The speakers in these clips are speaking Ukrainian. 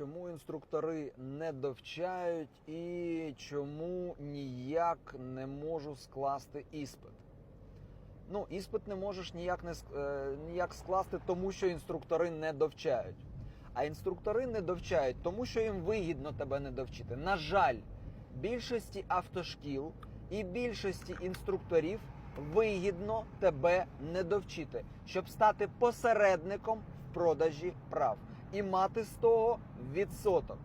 чому інструктори не довчають і чому ніяк не можу скласти іспит? Ну, іспит не можеш ніяк не е, ніяк скласти, тому що інструктори не довчають. А інструктори не довчають, тому що їм вигідно тебе не довчити. На жаль, більшості автошкіл і більшості інструкторів вигідно тебе не довчити, щоб стати посередником в продажі прав і мати з того відсоток.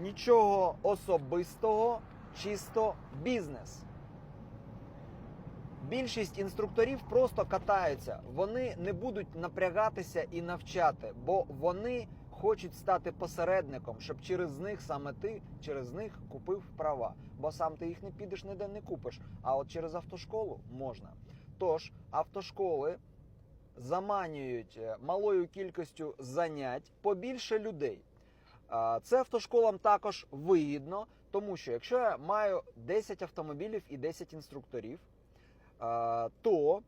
Нічого особистого, чисто бізнес. Більшість інструкторів просто катаються. Вони не будуть напрягатися і навчати, бо вони хочуть стати посередником, щоб через них саме ти через них купив права. Бо сам ти їх не підеш ніде не купиш. А от через автошколу можна. Тож автошколи заманюють е, малою кількістю занять побільше людей. Це автошколам також вигідно, тому що якщо я маю 10 автомобілів і 10 інструкторів, то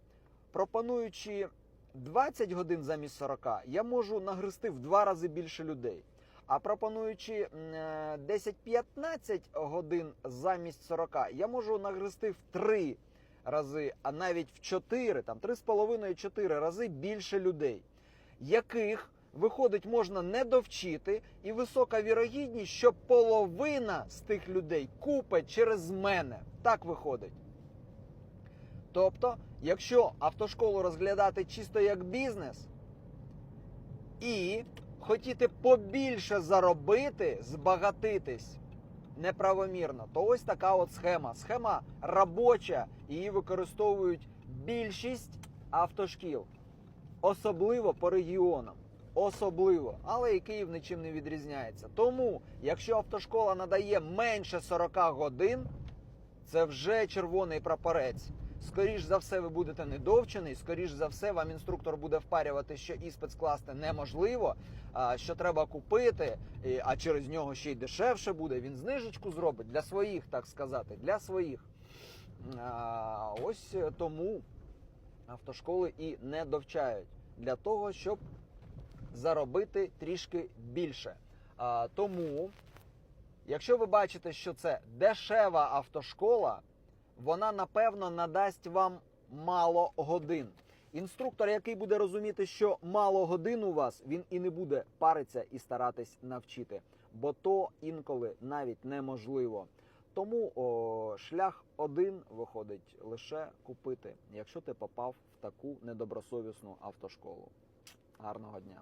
пропонуючи 20 годин замість 40, я можу нагрести в два рази більше людей. А пропонуючи е, 10-15 годин замість 40, я можу нагрести в 3 рази, а навіть в 4, там 3,5-4 рази більше людей, яких виходить можна не довчити, і висока вірогідність, що половина з тих людей купить через мене. Так виходить. Тобто, якщо автошколу розглядати чисто як бізнес і хотіти побільше заробити, збагатитись неправомірно, то ось така от схема. Схема робоча, її використовують більшість автошкіл, особливо по регіонам. Особливо, але і Київ нічим не відрізняється. Тому, якщо автошкола надає менше 40 годин, це вже червоний прапорець. Скоріш за все, ви будете недовчений. Скоріш за все, вам інструктор буде впарювати, що іспит скласти неможливо, що треба купити, а через нього ще й дешевше буде. Він знижечку зробить для своїх, так сказати, для своїх. Ось тому автошколи і не довчають для того, щоб заробити трішки більше. Тому, якщо ви бачите, що це дешева автошкола, вона напевно надасть вам мало годин. Інструктор, який буде розуміти, що мало годин у вас, він і не буде паритися і старатись навчити, бо то інколи навіть неможливо. Тому о, шлях один виходить лише купити, якщо ти попав в таку недобросовісну автошколу. Гарного дня!